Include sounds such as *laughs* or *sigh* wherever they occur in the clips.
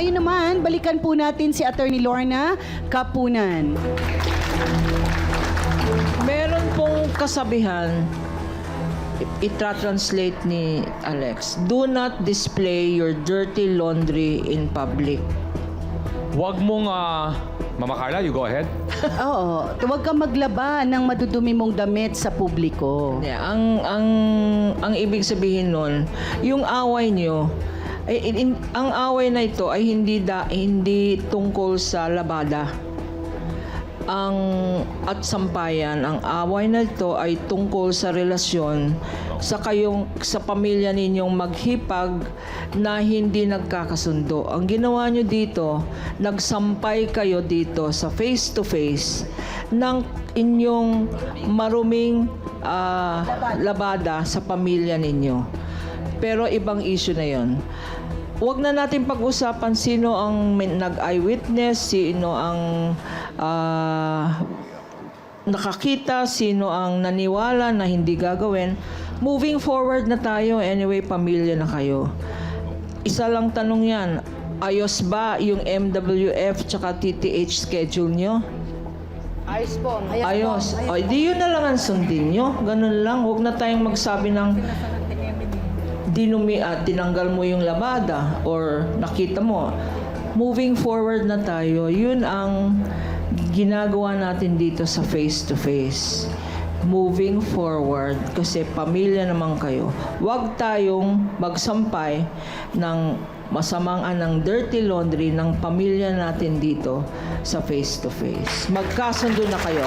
Ngayon naman, balikan po natin si Attorney Lorna Kapunan. Meron pong kasabihan, itra-translate ni Alex, do not display your dirty laundry in public. Huwag mong, ah, Mama Carla, you go ahead. *laughs* Oo, huwag kang maglaba ng madudumi mong damit sa publiko. Yeah, ang ang ang ibig sabihin nun, yung away nyo, ay, in- in- ang away na ito ay hindi da, hindi tungkol sa labada. Ang at sampayan, ang away na ito ay tungkol sa relasyon sa kayong sa pamilya ninyong maghipag na hindi nagkakasundo. Ang ginawa nyo dito, nagsampay kayo dito sa face to face ng inyong maruming ah, labada sa pamilya ninyo. Pero ibang issue na yon. Huwag na natin pag-usapan sino ang nag-eyewitness, sino ang ah, nakakita, sino ang naniwala na hindi gagawin. Moving forward na tayo, anyway, pamilya na kayo. Isa lang tanong yan, ayos ba yung MWF tsaka TTH schedule nyo? Ayos po. Ayos. O, di yun na lang ang sundin nyo. Ganun lang. Huwag na tayong magsabi ng dinumi at tinanggal mo yung labada or nakita mo. Moving forward na tayo, yun ang ginagawa natin dito sa face to face. Moving forward kasi pamilya naman kayo. Huwag tayong magsampay ng masamang anang dirty laundry ng pamilya natin dito sa face to face. Magkasundo na kayo.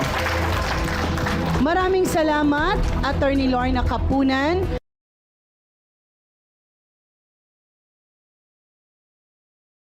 Maraming salamat, Attorney Lorna Kapunan.